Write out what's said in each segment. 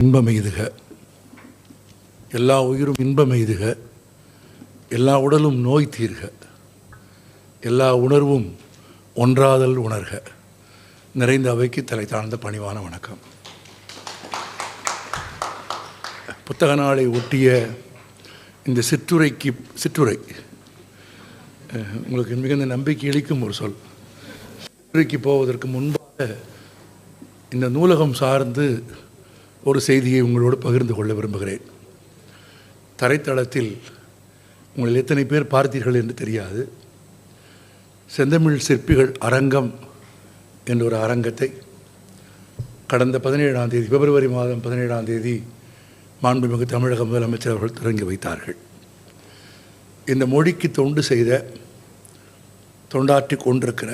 இன்பமெய்துக. எல்லா உயிரும் இன்பமெய்துக. எல்லா உடலும் நோய் தீர்க. எல்லா உணர்வும் ஒன்றாதல் உணர்க. நிறைந்த அவைக்கு தலை தாழ்ந்த பணிவான வணக்கம். புத்தக நாளை ஒட்டிய இந்த சிற்றுரைக்கு சிற்றுரை உங்களுக்கு மிகுந்த நம்பிக்கை அளிக்கும் ஒரு சொல். சிற்றுரைக்கு போவதற்கு முன்பாக இந்த நூலகம் சார்ந்து ஒரு செய்தியை உங்களோடு பகிர்ந்து கொள்ள விரும்புகிறேன். தரைத்தளத்தில் உங்கள் எத்தனை பேர் பார்த்தீர்கள் என்று தெரியாது. செந்தமிழ் சிற்பிகள் அரங்கம் என்ற ஒரு அரங்கத்தை கடந்த பதினேழாம் தேதி பிப்ரவரி மாதம் பதினேழாம் தேதி மாண்புமிகு தமிழக முதலமைச்சர் அவர்கள் தொடங்கி வைத்தார்கள். இந்த மொழிக்கு தொண்டு செய்த தொண்டாற்றி கொண்டிருக்கிற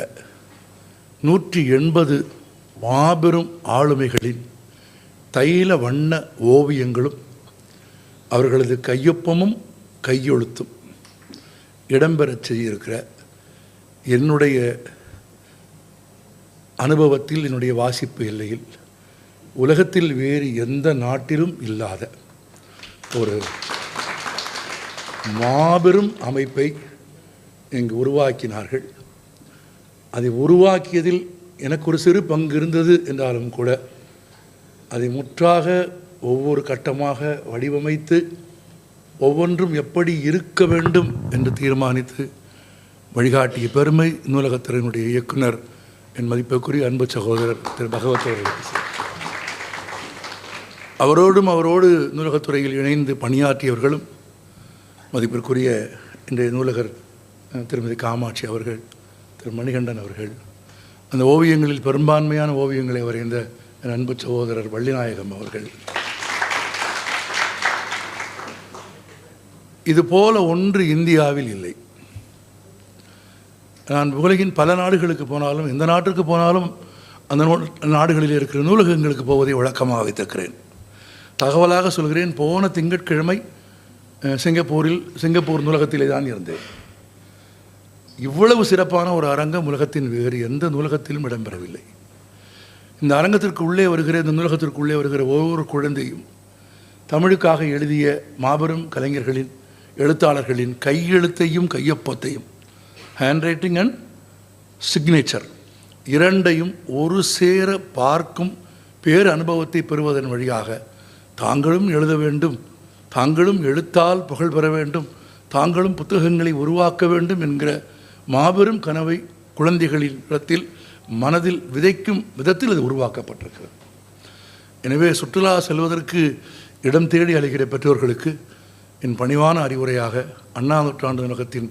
நூற்றி எண்பது மாபெரும் ஆளுமைகளின் தைல வண்ண ஓவியங்களும் அவர்களது கையொப்பமும் கையெழுத்தும் இடம்பெறச் செய்திருக்கிற என்னுடைய அனுபவத்தில் என்னுடைய வாசிப்பு எல்லையில் உலகத்தில் வேறு எந்த நாட்டிலும் இல்லாத ஒரு மாபெரும் அமைப்பை இங்கு உருவாக்கினார்கள். அதை உருவாக்கியதில் எனக்கு ஒரு சிறு பங்கு இருந்தது என்றாலும் கூட அதை முற்றாக ஒவ்வொரு கட்டமாக வடிவமைத்து ஒவ்வொன்றும் எப்படி இருக்க வேண்டும் என்று தீர்மானித்து வழிகாட்டிய பெருமை நூலகத்துறையினுடைய இயக்குனர் என் மதிப்புக்குரிய அன்பு சகோதரர் திரு பகவத் அவர்களுக்கு அவரோடும் அவரோடு நூலகத்துறையில் இணைந்து பணியாற்றியவர்களும் மதிப்பிற்குரிய இன்றைய நூலகர் திருமதி காமாட்சி அவர்கள் திரு மணிகண்டன் அவர்கள் அந்த ஓவியங்களில் பெரும்பான்மையான ஓவியங்களை வரைந்த என் அன்பு சகோதரர் வள்ளிநாயகம் அவர்கள். இது போல ஒன்று இந்தியாவில் இல்லை. நான் உலகின் பல நாடுகளுக்கு போனாலும் எந்த நாட்டிற்கு போனாலும் அந்த நாடுகளில் இருக்கிற நூலகங்களுக்கு போவதை வழக்கமாக வைத்திருக்கிறேன். தகவலாக சொல்கிறேன் போன திங்கட்கிழமை சிங்கப்பூரில் சிங்கப்பூர் நூலகத்திலே தான் இருந்தேன். இவ்வளவு சிறப்பான ஒரு அரங்கம் உலகத்தின் வேறு எந்த நூலகத்திலும் இடம்பெறவில்லை. இந்த அரங்கத்திற்கு உள்ளே வருகிற இந்த நூலகத்திற்கு உள்ளே வருகிற ஒவ்வொரு குழந்தையும் தமிழுக்காக எழுதிய மாபெரும் கலைஞர்களின் எழுத்தாளர்களின் கையெழுத்தையும் கையொப்பத்தையும் ஹேண்ட் ரைட்டிங் அண்ட் சிக்னேச்சர் இரண்டையும் ஒரு சேர பார்க்கும் பேர் அனுபவத்தை பெறுவதன் வழியாக தாங்களும் எழுத வேண்டும் தாங்களும் எழுத்தால் புகழ் பெற வேண்டும் தாங்களும் புத்தகங்களை உருவாக்க வேண்டும் என்கிற மாபெரும் கனவை குழந்தைகளின் இடத்தில் மனதில் விதைக்கும் விதத்தில் இது உருவாக்கப்பட்டிருக்கிறது. எனவே சுற்றுலா செல்வதற்கு இடம் தேடி அழைகிற பெற்றோர்களுக்கு என் பணிவான அறிவுரையாக அண்ணா நூற்றாண்டு நகத்தின்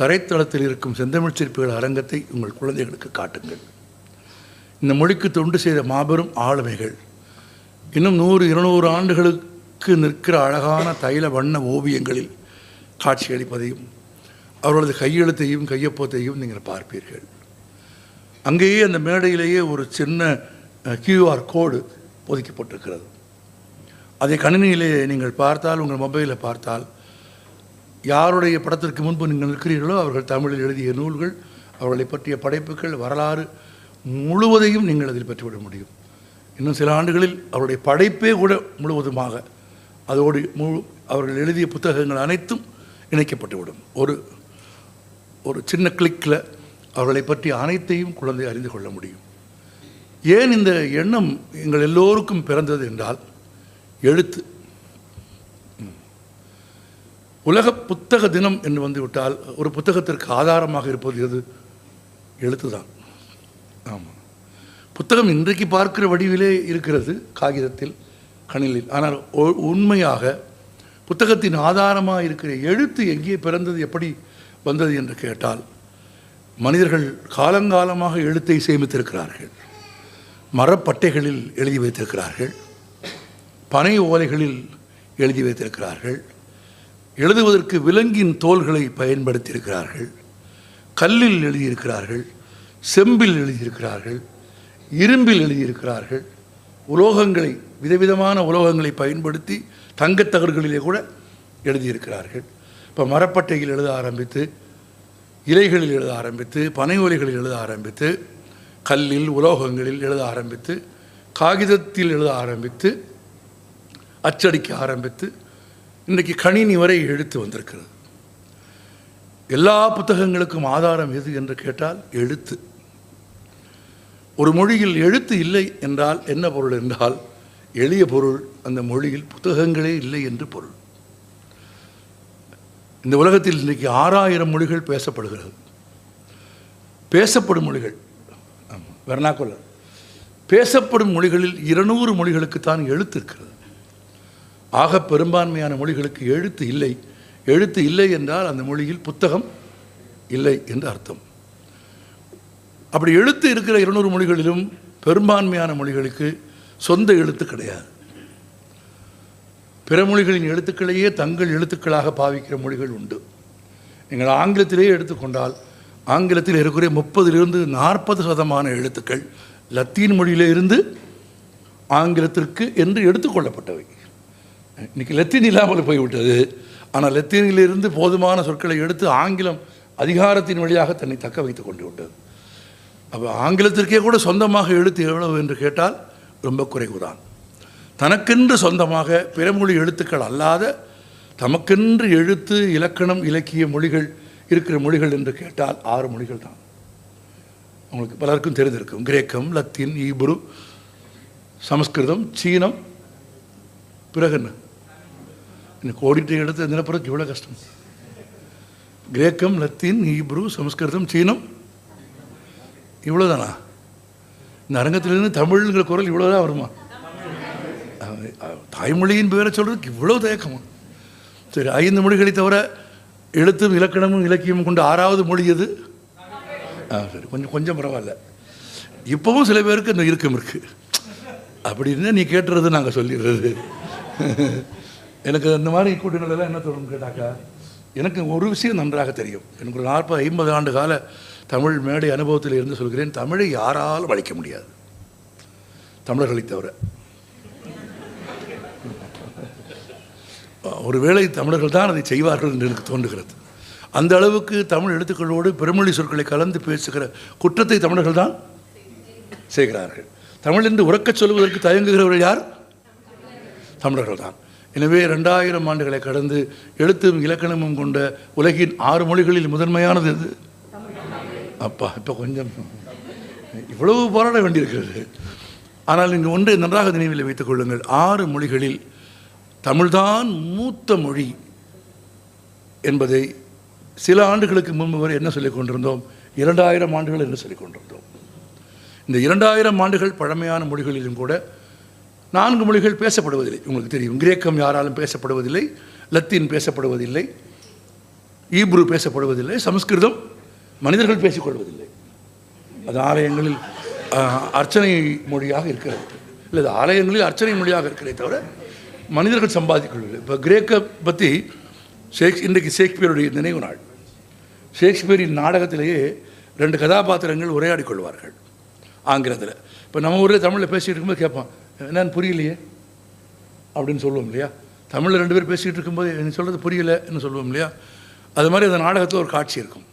தரைத்தளத்தில் இருக்கும் செந்தமிழ் சிற்பிகள் அரங்கத்தை உங்கள் குழந்தைகளுக்கு காட்டுங்கள். இந்த மொழிக்கு தொண்டு செய்த மாபெரும் ஆளுமைகள் இன்னும் நூறு இருநூறு ஆண்டுகளுக்கு நிற்கிற அழகான தைல வண்ண ஓவியங்களில் காட்சியளிப்பதையும் அவர்களது கையெழுத்தையும் கையொப்பத்தையும் நீங்கள் பார்ப்பீர்கள். அங்கேயே அந்த மேடையிலேயே ஒரு சின்ன கியூஆர் கோடு பொதிக்கப்பட்டிருக்கிறது அதை கணினியிலே நீங்கள் பார்த்தால் உங்கள் மொபைலில் பார்த்தால் யாருடைய படத்திற்கு முன்பு நீங்கள் நிற்கிறீர்களோ அவர்கள் தமிழில் எழுதிய நூல்கள் அவர்களை பற்றிய படைப்புகள் வரலாறு முழுவதையும் நீங்கள் அதில் பெற்றுவிட முடியும். இன்னும் சில ஆண்டுகளில் அவருடைய படைப்பே கூட முழுவதுமாக அதோடு முழு அவர்கள் எழுதிய புத்தகங்கள் அனைத்தும் இணைக்கப்பட்டுவிடும். ஒரு ஒரு சின்ன கிளிக்கில் அவர்களை பற்றி அனைத்தையும் குழந்தை அறிந்து கொள்ள முடியும். ஏன் இந்த எண்ணம் எங்கள் எல்லோருக்கும் பிறந்தது என்றால் எழுத்து. உலக புத்தக தினம் என்று வந்துவிட்டால் ஒரு புத்தகத்திற்கு ஆதாரமாக இருப்பது எது எழுத்து தான் ஆமாம் புத்தகம் இன்றைக்கு பார்க்கிற வடிவிலே இருக்கிறது காகிதத்தில் கணிலில் ஆனால் உண்மையாக புத்தகத்தின் ஆதாரமாக இருக்கிற எழுத்து எங்கே பிறந்தது எப்படி வந்தது என்று கேட்டால் மனிதர்கள் காலங்காலமாக எழுத்தை சேமித்திருக்கிறார்கள். மரப்பட்டைகளில் எழுதி வைத்திருக்கிறார்கள். பனை ஓலைகளில் எழுதி வைத்திருக்கிறார்கள். எழுதுவதற்கு விலங்கின் தோள்களை பயன்படுத்தியிருக்கிறார்கள். கல்லில் எழுதியிருக்கிறார்கள். செம்பில் எழுதியிருக்கிறார்கள். இரும்பில் எழுதியிருக்கிறார்கள். உலோகங்களை விதவிதமான உலோகங்களை பயன்படுத்தி தங்கத்தகர்களிலே கூட எழுதியிருக்கிறார்கள். இப்போ மரப்பட்டையில் எழுத ஆரம்பித்து இலைகளில் எழுத ஆரம்பித்து பனை எழுத ஆரம்பித்து கல்லில் உலோகங்களில் எழுத ஆரம்பித்து காகிதத்தில் எழுத ஆரம்பித்து அச்சடிக்க ஆரம்பித்து இன்றைக்கு கணினி வரை எழுத்து வந்திருக்கிறது. எல்லா புத்தகங்களுக்கும் ஆதாரம் எது என்று கேட்டால் எழுத்து. ஒரு மொழியில் எழுத்து இல்லை என்றால் என்ன பொருள் என்றால் எளிய பொருள் அந்த மொழியில் புத்தகங்களே இல்லை என்று பொருள். இந்த உலகத்தில் இன்றைக்கு ஆறாயிரம் மொழிகள் பேசப்படுகிறது. பேசப்படும் மொழிகள். வெர்ணாக்குள்ள பேசப்படும் மொழிகளில் இருநூறு மொழிகளுக்கு தான் எழுத்து இருக்கிறது. ஆக பெரும்பான்மையான மொழிகளுக்கு எழுத்து இல்லை. எழுத்து இல்லை என்றால் அந்த மொழியில் புத்தகம் இல்லை என்று அர்த்தம். அப்படி எழுத்து இருக்கிற இருநூறு மொழிகளிலும் பெரும்பான்மையான மொழிகளுக்கு சொந்த எழுத்து கிடையாது. பிற மொழிகளின் எழுத்துக்களையே தங்கள் எழுத்துக்களாக பாவிக்கிற மொழிகள் உண்டு. நீங்கள் ஆங்கிலத்திலேயே எடுத்துக்கொண்டால் ஆங்கிலத்தில் இருக்கிற முப்பதிலிருந்து நாற்பது சதமான எழுத்துக்கள் லத்தீன் மொழியிலே இருந்து ஆங்கிலத்திற்கு என்று எடுத்துக்கொள்ளப்பட்டவை இன்னைக்கு லத்தீன் இல்லாமல் போய்விட்டது. ஆனால் லத்தீனிலிருந்து போதுமான சொற்களை எடுத்து ஆங்கிலம் அதிகாரத்தின் வழியாக தன்னை தக்க வைத்துக் கொண்டு விட்டது. அப்போ ஆங்கிலத்திற்கே கூட சொந்தமாக எழுத்து எவ்வளவு என்று கேட்டால் ரொம்ப குறைவுதான். தனக்கென்று சொந்தமாக பிறமொழி எழுத்துக்கள் அல்லாத தமக்கென்று எழுத்து இலக்கணம் இலக்கிய மொழிகள் இருக்கிற மொழிகள் என்று கேட்டால் ஆறு மொழிகள் தான். உங்களுக்கு பலருக்கும் தெரிந்திருக்கும். கிரேக்கம் லத்தீன் ஈபுரு சமஸ்கிருதம் சீனம் பிறகு என்ன? எனக்கு ஓடிட்டு எடுத்து தினப்புறம் இவ்வளோ கஷ்டம். கிரேக்கம் லத்தீன் ஈப்ரு சமஸ்கிருதம் சீனம் இவ்வளோதானா இந்த அரங்கத்திலிருந்து தமிழ்ங்கிற குரல் இவ்வளோதான் வருமா? தாய்மொழியின் பேரை சொல்கிறதுக்கு இவ்வளோ தயக்கமா சரி ஐந்து மொழிகளை தவிர எழுத்தும் இலக்கணமும் இலக்கியமும் கொண்டு ஆறாவது மொழி எது? ஆ சரி கொஞ்சம் கொஞ்சம் பரவாயில்ல. இப்போவும் சில பேருக்கு இந்த இறுக்கம் இருக்குது அப்படின்னு நீ கேட்டுறது நாங்கள் சொல்லிடுறது. எனக்கு அந்த மாதிரி கூட்டங்களெல்லாம் என்ன தோணும் கேட்டாக்கா எனக்கு ஒரு விஷயம் நன்றாக தெரியும். எனக்கு ஒரு நாற்பது ஐம்பது ஆண்டு கால தமிழ் மேடை அனுபவத்தில் இருந்து சொல்கிறேன் தமிழை யாராலும் அழிக்க முடியாது. தமிழர்களை தவிர. ஒருவேளை தமிழர்கள் தான் அதை செய்வார்கள் என்று எனக்கு தோன்றுகிறது. அந்த அளவுக்கு தமிழ் எழுத்துக்களோடு பெருமொழி சொற்களை கலந்து பேசுகிற குற்றத்தை தமிழர்கள் தான் செய்கிறார்கள். தமிழ் என்று உறக்கச் சொல்வதற்கு தயங்குகிறவர்கள் யார்? தமிழர்கள் தான். எனவே ரெண்டாயிரம் ஆண்டுகளை கடந்து எழுத்தும் இலக்கணமும் கொண்ட உலகின் ஆறு மொழிகளில் முதன்மையானது எது? அப்பா இப்போ கொஞ்சம் இவ்வளவு போராட வேண்டியிருக்கிறது. ஆனால் நீங்கள் ஒன்றை நன்றாக நினைவில் வைத்துக் கொள்ளுங்கள். ஆறு மொழிகளில் தமிழ்தான் மூத்த மொழி என்பதை சில ஆண்டுகளுக்கு முன்பு வரை என்ன சொல்லிக் கொண்டிருந்தோம்? இரண்டாயிரம் ஆண்டுகள் என்று சொல்லிக் கொண்டிருந்தோம். இந்த இரண்டாயிரம் ஆண்டுகள் பழமையான மொழிகளிலும் கூட நான்கு மொழிகள் பேசப்படுவதில்லை. உங்களுக்கு தெரியும். கிரேக்கம் யாராலும் பேசப்படுவதில்லை. லத்தீன் பேசப்படுவதில்லை. ஈப்ரு பேசப்படுவதில்லை. சமஸ்கிருதம் மனிதர்கள் பேசிக்கொள்வதில்லை அது ஆலயங்களில் அர்ச்சனை மொழியாக இருக்கிறது. இல்லை அது ஆலயங்களில் அர்ச்சனை மொழியாக இருக்கிறதே தவிர மனிதர்கள் சம்பாதிக்கொள்ளவில்லை இப்போ கிரேக்க பற்றி ஷேக்ஸ் இன்றைக்கு ஷேக்ஸ்பியருடைய நினைவு நாள். ஷேக்ஸ்பியரின் நாடகத்திலேயே ரெண்டு கதாபாத்திரங்கள் உரையாடி கொள்வார்கள் ஆங்கிலத்தில். இப்போ நம்ம ஊரில் தமிழில் பேசிகிட்டு இருக்கும்போது கேட்பான் என்னன்னு புரியலையே? அப்படின்னு சொல்லுவோம் இல்லையா? தமிழில் ரெண்டு பேர் பேசிகிட்டு இருக்கும்போது எனக்கு சொல்கிறது புரியலைன்னு சொல்லுவோம் இல்லையா? அது மாதிரி அந்த நாடகத்தில் ஒரு காட்சி இருக்கும்.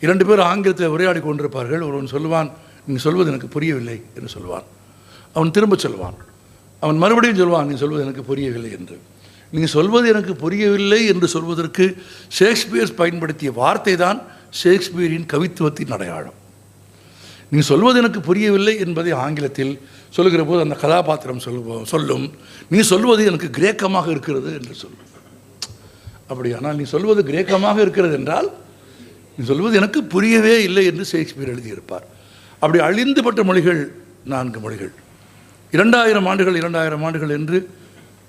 இரண்டு பேர் ஆங்கிலத்தில் உரையாடி கொண்டிருப்பார்கள். ஒருவன் சொல்லுவான் நீங்கள் சொல்வது எனக்கு புரியவில்லை என்று சொல்வான். அவன் திரும்ப சொல்வான். அவன் மறுபடியும் சொல்வான் நீ சொல்வது எனக்கு புரியவில்லை என்று. நீங்கள் சொல்வது எனக்கு புரியவில்லை என்று சொல்வதற்கு ஷேக்ஸ்பியர் பயன்படுத்திய வார்த்தை தான் ஷேக்ஸ்பியரின் கவித்துவத்தின் அடையாளம். நீ சொல்வது எனக்கு புரியவில்லை என்பதை ஆங்கிலத்தில் சொல்லுகிற போது அந்த கதாபாத்திரம் சொல்லுவோம் சொல்லும். நீ சொல்வது எனக்கு கிரேக்கமாக இருக்கிறது என்று சொல்லும். அப்படியானால் நீ சொல்வது கிரேக்கமாக இருக்கிறது என்றால் நீ சொல்வது எனக்கு புரியவே இல்லை என்று ஷேக்ஸ்பியர் எழுதியிருப்பார். அப்படி அழிந்துபட்ட மொழிகள் நான்கு மொழிகள். இரண்டாயிரம் ஆண்டுகள் இரண்டாயிரம் ஆண்டுகள் என்று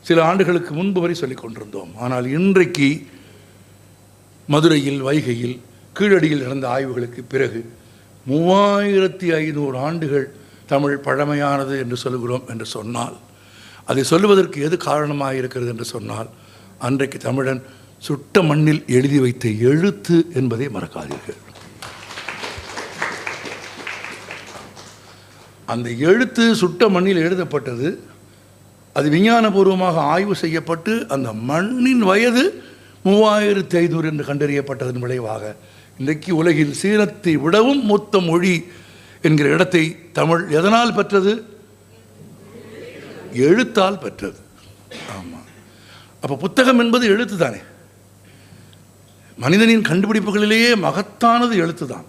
சில ஆண்டுகளுக்கு முன்பு வரை சொல்லிக் கொண்டிருந்தோம். ஆனால் இன்றைக்கு மதுரையில் வைகையில் கீழடியில் நடந்த ஆய்வுகளுக்கு பிறகு மூவாயிரத்தி ஐநூறு ஆண்டுகள் தமிழ் பழமையானது என்று சொல்கிறோம் என்று சொன்னால் அதை சொல்லுவதற்கு எது காரணமாக இருக்கிறது என்று சொன்னால் அன்றைக்கு தமிழன் சுட்ட மண்ணில் எழுதி வைத்த எழுத்து என்பதை மறக்காதீர்கள். அந்த எழுத்து சுட்ட மண்ணில் எழுதப்பட்டது. அது விஞ்ஞானபூர்வமாக ஆய்வு செய்யப்பட்டு அந்த மண்ணின் வயது மூவாயிரத்தி ஐநூறு என்று கண்டறியப்பட்டதன் விளைவாக இன்றைக்கு உலகில் சீனத்தை விடவும் மூத்த மொழி என்கிற இடத்தை தமிழ் எதனால் பெற்றது? எழுத்தால் பெற்றது. ஆமாம் அப்போ புத்தகம் என்பது எழுத்து தானே மனிதனின் கண்டுபிடிப்புகளிலேயே மகத்தானது எழுத்து தான்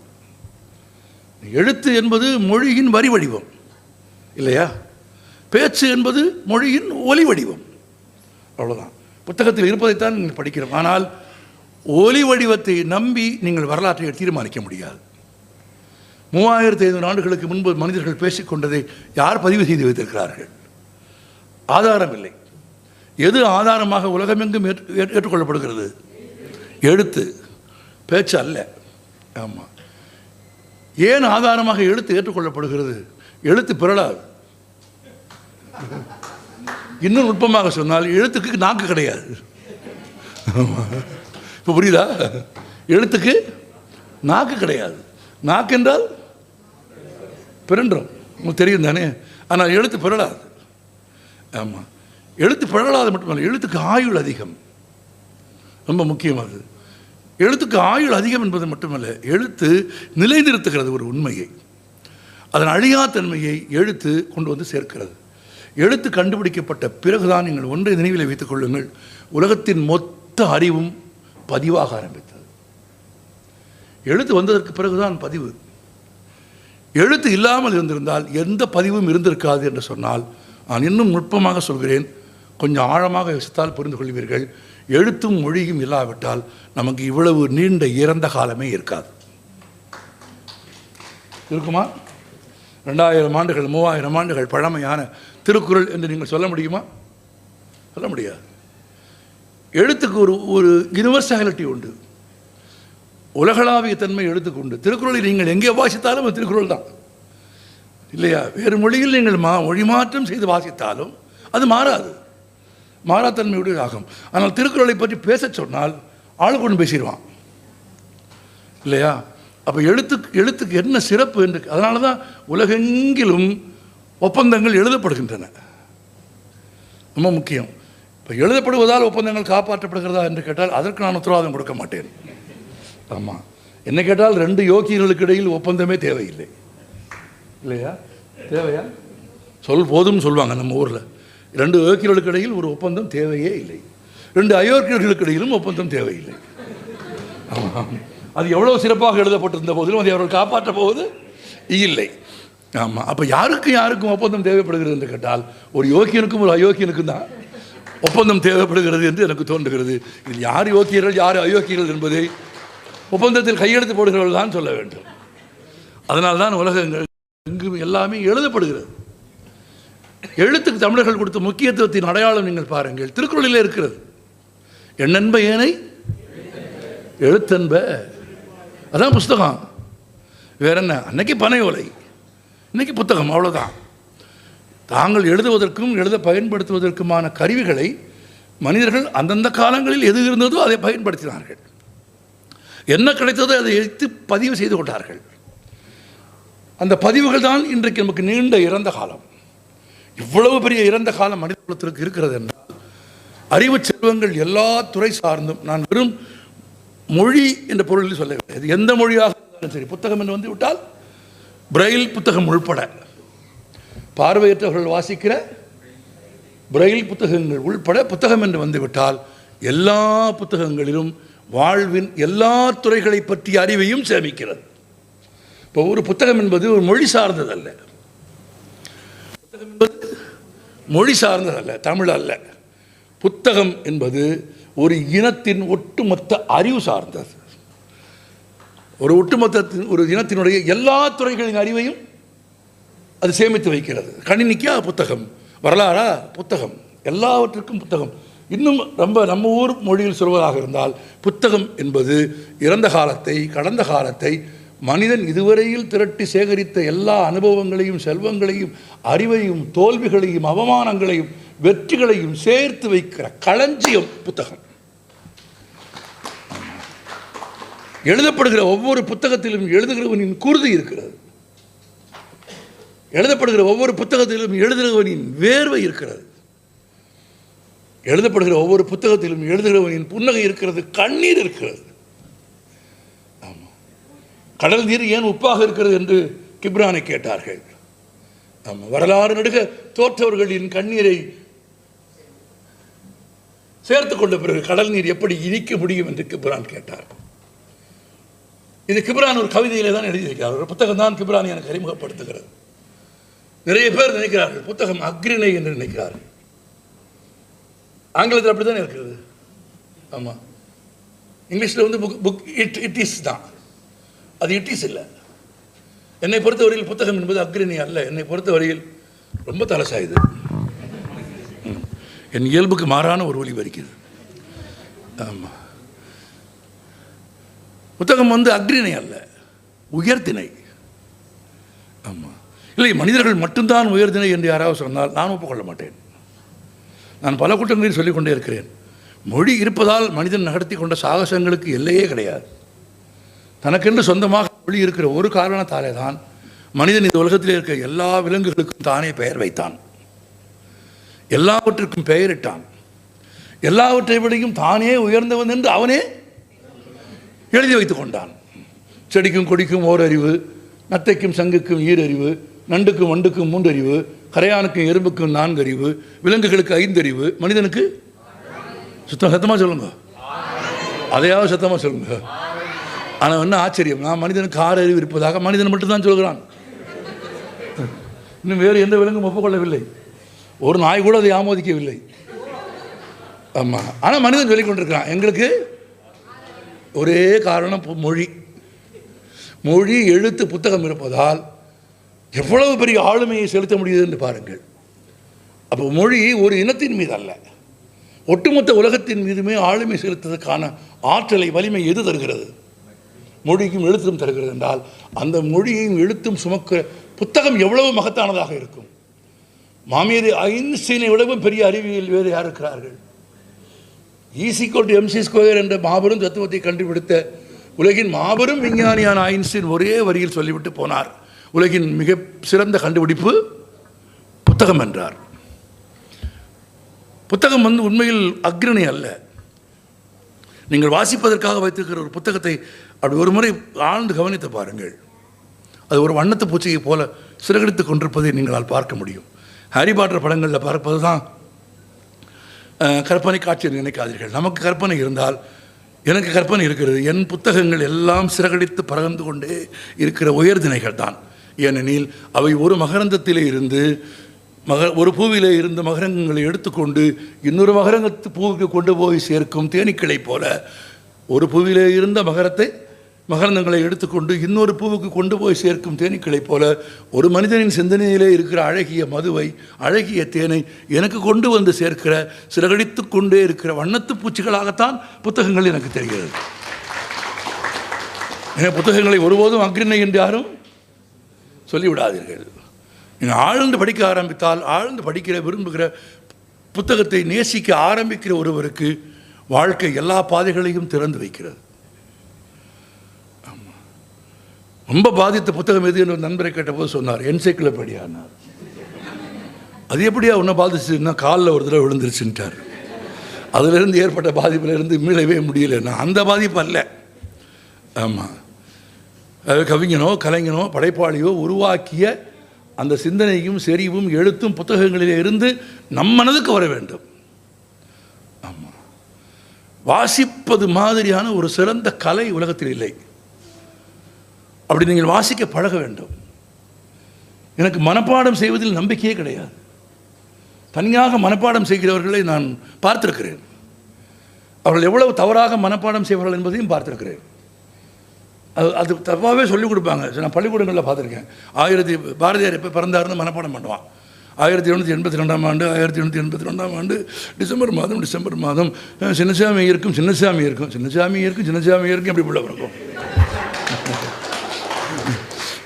எழுத்து என்பது மொழியின் வரி வடிவம். இல்லையா? பேச்சு என்பது மொழியின் ஒலி வடிவம். அவ்வளோதான் புத்தகத்தில் இருப்பதைத்தான் நீங்கள் படிக்கிறோம். ஆனால் ஒலி வடிவத்தை நம்பி நீங்கள் வரலாற்றை தீர்மானிக்க முடியாது. மூவாயிரத்தி ஐநூறு ஆண்டுகளுக்கு முன்பு மனிதர்கள் பேசிக்கொண்டதை யார் பதிவு செய்து வைத்திருக்கிறார்கள்? ஆதாரம் இல்லை எது ஆதாரமாக உலகமெங்கும் ஏற்று- ஏற்றுக்கொள்ளப்படுகிறது? எழுத்து. பேச்சு அல்ல. ஆமாம் ஏன் ஆதாரமாக எழுத்து ஏற்றுக்கொள்ளப்படுகிறது? எழுத்து பிறழாது. இன்னும் நுட்பமாக சொன்னால் எழுத்துக்கு நாக்கு கிடையாது. இப்போ புரியுதா? எழுத்துக்கு நாக்கு கிடையாது. நாக்கு என்றால் பிறன்றோம். உங்களுக்கு தெரியும் தானே? ஆனால் எழுத்து பிறழாது. ஆமாம் எழுத்து பிறழாது மட்டுமல்ல எழுத்துக்கு ஆயுள் அதிகம். ரொம்ப முக்கியமானது எழுத்துக்கு ஆயுள் அதிகம் என்பது மட்டுமல்ல எழுத்து நிலைநிறுத்துகிறது ஒரு உண்மையை. அதன் அழியாத்தன்மையை எழுத்து கொண்டு வந்து சேர்க்கிறது. எழுத்து கண்டுபிடிக்கப்பட்ட பிறகுதான் நீங்கள் ஒன்றை நினைவில் வைத்துக் கொள்ளுங்கள் உலகத்தின் மொத்த அறிவும் பதிவாக ஆரம்பித்தது. எழுத்து வந்ததற்கு பிறகுதான் பதிவு. எழுத்து இல்லாமல் இருந்திருந்தால் எந்த பதிவும் இருந்திருக்காது என்று சொன்னால் நான் இன்னும் நுட்பமாக சொல்கிறேன் கொஞ்சம் ஆழமாக யோசித்தால் புரிந்து கொள்வீர்கள். எழுத்தும் மொழியும் இல்லாவிட்டால் நமக்கு இவ்வளவு நீண்ட இறந்த காலமே இருக்காது. இருக்குமா? ரெண்டாயிரம் ஆண்டுகள் மூவாயிரம் ஆண்டுகள் பழமையான திருக்குறள் என்று நீங்கள் சொல்ல முடியுமா? சொல்ல முடியாது. எழுத்துக்கு ஒரு ஒரு யூனிவர்சாலிட்டி உண்டு. உலகளாவிய தன்மை எழுத்துக்கு உண்டு. திருக்குறளை நீங்கள் எங்கே வாசித்தாலும் அது திருக்குறள் தான். இல்லையா? வேறு மொழியில் நீங்கள் மா மொழி மாற்றம் செய்து வாசித்தாலும் அது மாறாது. மாறாத்தன்மையுடைய ஆகும் ஆனால் திருக்குறளை பற்றி பேச சொன்னால் ஆளு கொண்டு பேசிடுவான் இல்லையா? அப்போ எழுத்துக்கு எழுத்துக்கு என்ன சிறப்பு என்று அதனால தான் உலகெங்கிலும் ஒப்பந்தங்கள் எழுதப்படுகின்றன. ரொம்ப முக்கியம். இப்போ எழுதப்படுவதால் ஒப்பந்தங்கள் காப்பாற்றப்படுகிறதா என்று கேட்டால் அதற்கு நான் உத்தரவாதம் கொடுக்க மாட்டேன். ஆமாம் என்ன கேட்டால் ரெண்டு யோக்கியர்களுக்கு இடையில் ஒப்பந்தமே தேவையில்லை. இல்லையா? தேவையா? சொல் போதும் சொல்லுவாங்க நம்ம ஊரில். ரெண்டு யோக்கியர்களுக்கு இடையில் ஒரு ஒப்பந்தம் தேவையே இல்லை. ரெண்டு அயோக்கியர்களுக்கு இடையிலும் ஒப்பந்தம் தேவையில்லை. ஆமாம். அது எவ்வளோ சிறப்பாக எழுதப்பட்டிருந்த போதிலும் அதை அவர்கள் காப்பாற்ற போவது இல்லை. ஆமாம் அப்போ யாருக்கும் யாருக்கும் ஒப்பந்தம் தேவைப்படுகிறது என்று கேட்டால் ஒரு யோக்கியனுக்கும் ஒரு அயோக்கியனுக்கும் தான் ஒப்பந்தம் தேவைப்படுகிறது என்று எனக்கு தோன்றுகிறது. இதில் யார் யோக்கியர்கள் யார் அயோக்கியர்கள் என்பதை ஒப்பந்தத்தில் கையெழுத்து போடுகிறவர்கள் தான் சொல்ல வேண்டும். அதனால் தான் உலகங்கள் எங்கும் எல்லாமே எழுதப்படுகிறது. எழுத்துக்கு தமிழர்கள் கொடுத்த முக்கியத்துவத்தின் அடையாளம் நீங்கள் பாருங்கள். திருக்குறளிலே இருக்கிறது. எண்ணென்ப ஏனை? எழுத்தென்ப. அதான் புஸ்தகம். வேற என்ன அன்னைக்கு பனை ஓலை. இன்னைக்கு புத்தகம் அவ்வளோதான் தாங்கள் எழுதுவதற்கும் எழுத பயன்படுத்துவதற்குமான கருவிகளை மனிதர்கள் அந்தந்த காலங்களில் எது இருந்ததோ அதை பயன்படுத்தினார்கள். என்ன கிடைத்ததோ அதை எடுத்து பதிவு செய்து கொண்டார்கள். அந்த பதிவுகள் தான் இன்றைக்கு நமக்கு நீண்ட இறந்த காலம். இவ்வளவு பெரிய இறந்த காலம் மனித குலத்திற்கு இருக்கிறது என்றால் அறிவு செல்வங்கள் எல்லா துறை சார்ந்தும் நான் வெறும் மொழி என்ற பொருளில் சொல்ல கிடையாது எந்த மொழியாக இருந்தாலும் சரி. புத்தகம் என்று வந்து விட்டால் பிரெயில் புத்தகம் உள்பட. பார்வையற்றவர்கள் வாசிக்கிற பிரெயில் புத்தகங்கள் உள்பட புத்தகம் என்று வந்துவிட்டால் எல்லா புத்தகங்களிலும் வாழ்வின் எல்லா துறைகளை பற்றிய அறிவையும் சேமிக்கிறது. இப்போ ஒரு புத்தகம் என்பது ஒரு மொழி சார்ந்ததல்ல. புத்தகம் என்பது மொழி சார்ந்ததல்ல தமிழ் அல்ல. புத்தகம் என்பது ஒரு இனத்தின் ஒட்டுமொத்த அறிவு சார்ந்தது. ஒரு ஒட்டுமொத்தத்தின் ஒரு இனத்தினுடைய எல்லா துறைகளின் அறிவையும் அது சேமித்து வைக்கிறது. கணினிக்கா புத்தகம் வரலாறா புத்தகம் எல்லாவற்றுக்கும் புத்தகம். இன்னும் ரொம்ப நம்ம ஊர் மொழியில் சொல்வதாக இருந்தால் புத்தகம் என்பது இறந்த காலத்தை கடந்த காலத்தை மனிதன் இதுவரையில் திரட்டி சேகரித்த எல்லா அனுபவங்களையும் செல்வங்களையும் அறிவையும் தோல்விகளையும் அவமானங்களையும் வெற்றிகளையும் சேர்த்து வைக்கிற களஞ்சியம் புத்தகம். எழுதப்படுகிற ஒவ்வொரு புத்தகத்திலும் எழுதுகிறவனின் குருதி இருக்கிறது. எழுதப்படுகிற ஒவ்வொரு புத்தகத்திலும் எழுதுகிறவனின் வேர்வை இருக்கிறது. எழுதப்படுகிற ஒவ்வொரு புத்தகத்திலும் எழுதுகிறவனின் புன்னகை இருக்கிறது. கண்ணீர் இருக்கிறது. கடல் நீர் ஏன் உப்பாக இருக்கிறது என்று கிப்ரானை கேட்டார்கள். ஆமாம் வரலாறு நடுக தோற்றவர்களின் கண்ணீரை சேர்த்து கொண்ட பிறகு கடல் நீர் எப்படி இனிக்க முடியும் என்று கிப்ரான் கேட்டார். இது கிப்ரான் ஒரு கவிதையிலே தான் எழுதியிருக்கிறார். ஒரு புத்தகம் தான் கிப்ரான் எனக்கு அறிமுகப்படுத்துகிறது. நிறைய பேர் நினைக்கிறார்கள் புத்தகம் அக்ரிணை என்று நினைக்கிறார்கள். ஆங்கிலத்தில் அப்படி தானே இருக்கிறது? ஆமாம் இங்கிலீஷில் வந்து book book it it is தான். அது இட் இஸ் இல்லை. என்னை பொறுத்தவரையில் புத்தகம் என்பது அக்ரிணி அல்ல. என்னை பொறுத்தவரையில் ரொம்ப தலசாயுது. என் இயல்புக்கு மாறான ஒரு ஒளி வரிக்குது ஆமாம் புத்தகம் வந்து அக்ரிணை அல்ல. உயர்த்தினை ஆமாம் இல்லை மனிதர்கள் மட்டும்தான் உயர்திணை என்று யாராவது சொன்னால் நான் ஒப்புக்கொள்ள மாட்டேன். நான் பல கூட்டங்களில் சொல்லிக்கொண்டே இருக்கிறேன். மொழி இருப்பதால் மனிதன் நடத்தி கொண்ட சாகசங்களுக்கு எல்லையே கிடையாது. தனக்கென்று சொந்தமாக மொழி இருக்கிற ஒரு காரணத்தாலே தான் மனிதன் இந்த உலகத்தில் இருக்கிற எல்லா விலங்குகளுக்கும் தானே பெயர் வைத்தான். எல்லாவற்றிற்கும் பெயரிட்டான். எல்லாவற்றை விடையும் தானே உயர்ந்தவன் என்று அவனே எழுதி வைத்துக் கொண்டான். செடிக்கும் கொடிக்கும் ஓரறிவு நத்தைக்கும் சங்குக்கும் ஈரறிவு நண்டுக்கும் வண்டுக்கும் மூன்றறிவு கரையானுக்கும் எறும்புக்கும் நான்கறிவு விலங்குகளுக்கு ஐந்தறிவு. மனிதனுக்கு சுத்தம் சத்தமாக சொல்லுங்க. அதையாவது சத்தமாக சொல்லுங்க. ஆனால் என்ன ஆச்சரியம்? நான் மனிதனுக்கு ஆறு அறிவு இருப்பதாக மனிதன் மட்டும்தான் சொல்கிறான். இன்னும் வேறு எந்த விலங்கும் ஒப்புக்கொள்ளவில்லை. ஒரு நாய் கூட அதை ஆமோதிக்கவில்லை. ஆமாம் ஆனால் மனிதன் சொல்லிக் கொண்டிருக்கிறான். எங்களுக்கு ஒரே காரணம் மொழி. மொழி எழுத்து புத்தகம் இருப்பதால் எவ்வளவு பெரிய ஆளுமையை செலுத்த முடியுது என்று பாருங்கள். அப்போ மொழி ஒரு இனத்தின் மீது அல்ல. ஒட்டுமொத்த உலகத்தின் மீதுமே ஆளுமை செலுத்துவதற்கான ஆற்றலை வலிமை எது தருகிறது? மொழிக்கும் எழுத்தும் தருகிறது என்றால் அந்த மொழியையும் எழுத்தும் சுமக்கிற புத்தகம் எவ்வளவு மகத்தானதாக இருக்கும்? மாமியது ஐன்ஸ்டீனை விடவும் பெரிய அறிவியல் வேறு யார் இருக்கிறார்கள்? ஈசிக்கோல் டு எம்சி ஸ்கொயர் என்ற மாபெரும் தத்துவத்தை கண்டுபிடித்த உலகின் மாபெரும் விஞ்ஞானியான ஐன்ஸ்டீன் ஒரே வரியில் சொல்லிவிட்டு போனார். உலகின் மிக சிறந்த கண்டுபிடிப்பு புத்தகம் என்றார். புத்தகம் வந்து உண்மையில் அக்ரணி அல்ல. நீங்கள் வாசிப்பதற்காக வைத்திருக்கிற ஒரு புத்தகத்தை அப்படி ஒரு முறை ஆழ்ந்து கவனித்து பாருங்கள். அது ஒரு வண்ணத்து பூச்சியை போல சிறகடித்து கொண்டிருப்பதை நீங்களால் பார்க்க முடியும். ஹாரி பாட்டர் படங்களில் பார்ப்பது தான் கற்பனை காட்சியை நினைக்காதீர்கள். நமக்கு கற்பனை இருந்தால் எனக்கு கற்பனை இருக்கிறது. என் புத்தகங்கள் எல்லாம் சிறகடித்து பறந்து கொண்டே இருக்கிற உயர்தினைகள் தான். ஏனெனில் அவை ஒரு மகரந்தத்திலே இருந்து மக ஒரு பூவிலே இருந்த மகரங்களை எடுத்துக்கொண்டு இன்னொரு மகரங்கத்து பூவுக்கு கொண்டு போய் சேர்க்கும் தேனீக்களைப் போல ஒரு பூவிலே இருந்த மகரத்தை மகரந்தங்களை எடுத்துக்கொண்டு இன்னொரு பூவுக்கு கொண்டு போய் சேர்க்கும் தேனீக்களைப் போல ஒரு மனிதனின் சிந்தனையிலே இருக்கிற அழகிய மதுவை அழகிய தேனை எனக்கு கொண்டு வந்து சேர்க்கிற சிறகடித்து கொண்டே இருக்கிற வண்ணத்து பூச்சிகளாகத்தான் புத்தகங்கள் எனக்கு தெரிகிறது. என புத்தகங்களை ஒருபோதும் அக்ரிணை என்று யாரும் சொல்லிவிடாதீர்கள். நீங்கள் ஆழ்ந்து படிக்க ஆரம்பித்தால் ஆழ்ந்து படிக்கிற விரும்புகிற புத்தகத்தை நேசிக்க ஆரம்பிக்கிற ஒருவருக்கு வாழ்க்கை எல்லா பாதைகளையும் திறந்து வைக்கிறது. ரொம்ப பாதித்த புத்தகம் எது என்று நண்பரை கேட்டபோது சொன்னார் என்சைக்ளோபீடியானார். அது எப்படியா ஒன்றை பாதிச்சுன்னா காலில் ஒரு தடவை விழுந்துருச்சுன்ட்டார். அதிலிருந்து ஏற்பட்ட பாதிப்பிலிருந்து மீளவே முடியலன்னா அந்த பாதிப்பு அல்ல. ஆமாம் கவிஞனோ கலைஞனோ படைப்பாளியோ உருவாக்கிய அந்த சிந்தனையும் செறிவும் எழுத்தும் புத்தகங்களிலே இருந்து நம் மனதுக்கு வர வேண்டும். ஆமாம் வாசிப்பது மாதிரியான ஒரு சிறந்த கலை உலகத்தில் இல்லை. அப்படி நீங்கள் வாசிக்க பழக வேண்டும். எனக்கு மனப்பாடம் செய்வதில் நம்பிக்கையே கிடையாது. தனியாக மனப்பாடம் செய்கிறவர்களை நான் பார்த்திருக்கிறேன். அவர்கள் எவ்வளவு தவறாக மனப்பாடம் செய்வார்கள் என்பதையும் பார்த்திருக்கிறேன். அது அது தப்பாகவே சொல்லிக் கொடுப்பாங்க. நான் பள்ளிக்கூடங்களில் பார்த்துருக்கேன். ஆயிரத்தி பாரதியார் எப்போ பிறந்தாருன்னு மனப்பாடம் பண்ணுவான். ஆயிரத்தி எழுநூற்றி எண்பத்தி ரெண்டாம் ஆண்டு ஆயிரத்தி எழுநூற்றி எண்பத்தி ரெண்டாம் ஆண்டு டிசம்பர் மாதம் டிசம்பர் மாதம் சின்னசாமி இருக்கும் சின்னசாமி இருக்கும் சின்னசாமி இருக்கும் சின்னசாமி இருக்கும் எப்படி உள்ள பிறக்கும்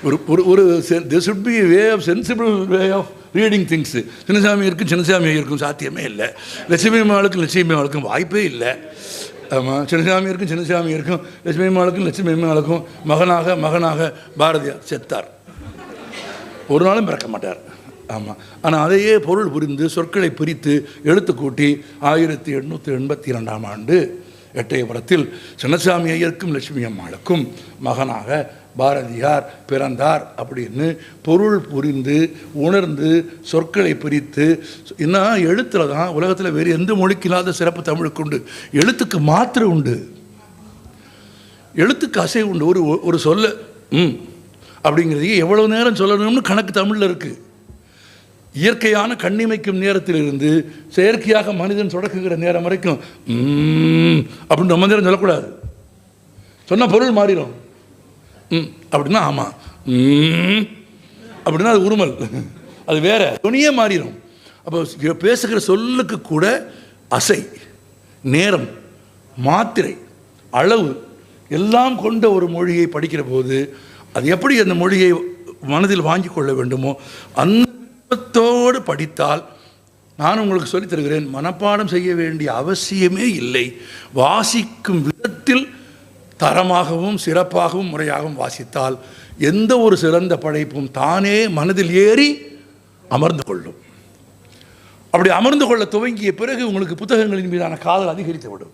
ஒரு ஒரு ஒரு this should be way of sensible way of reading things Chinnasamy இருக்கும் சின்னசாமி இருக்கும் சாத்தியமே இல்லை. லட்சுமி அம்மாளுக்கும் லட்சுமி அம்மாளுக்கும் வாய்ப்பே இல்லை. ஆமாம் சின்னசாமி இருக்கும் சின்னசாமி இருக்கும் லட்சுமி அம்மாளுக்கும் லட்சுமி அம்மாளுக்கும் மகனாக மகனாக பாரதியார் செத்தார். ஒரு நாளும் பிறக்க மாட்டார். ஆமாம் ஆனால் அதையே பொருள் புரிந்து சொற்களை பிரித்து எழுத்து கூட்டி ஆயிரத்தி எண்ணூற்றி எண்பத்தி இரண்டாம் ஆண்டு எட்டயபுரத்தில் சின்னசாமி ஐயருக்கும் லட்சுமி அம்மாளுக்கும் மகனாக பாரதியார் பிறந்தார் அப்படின்னு பொருள் புரிந்து உணர்ந்து சொற்களை பிரித்து என்ன எழுத்தில் தான் உலகத்தில் வேறு எந்த மொழிக்கு இல்லாத சிறப்பு தமிழுக்கு உண்டு. எழுத்துக்கு மாத்திரை உண்டு. எழுத்துக்கு அசை உண்டு. ஒரு ஒரு சொல்ல ம் அப்படிங்கிறதையே எவ்வளவு நேரம் சொல்லணும்னு கணக்கு தமிழில் இருக்குது இயற்கையான கண்ணிமைக்கும் நேரத்திலிருந்து செயற்கையாக மனிதன் தொடக்குகிற நேரம் வரைக்கும் அப்படின்னு ரொம்ப நேரம் சொல்லக்கூடாது. சொன்ன பொருள் மாறிடும் ம். அப்படின்னா ஆமாம் அப்படின்னா அது உருமல். அது வேற. துணியே மாறிடும் அப்போ பேசுகிற சொல்லுக்கு கூட அசை நேரம் மாத்திரை அளவு எல்லாம் கொண்ட ஒரு மொழியை படிக்கிற போது அது எப்படி அந்த மொழியை மனதில் வாங்கி கொள்ள வேண்டுமோ அந்த விருப்பத்தோடு படித்தால் நான் உங்களுக்கு சொல்லித் தருகிறேன் மனப்பாடம் செய்ய வேண்டிய அவசியமே இல்லை. வாசிக்கும் விதத்தில் தரமாகவும் சிறப்பாகவும் முறையாகவும் வாசித்தால் எந்த ஒரு சிறந்த படைப்பும் தானே மனதில் ஏறி அமர்ந்து கொள்ளும். அப்படி அமர்ந்து கொள்ள துவங்கிய பிறகு உங்களுக்கு புத்தகங்களின் மீதான காதல் அதிகரித்து விடும்.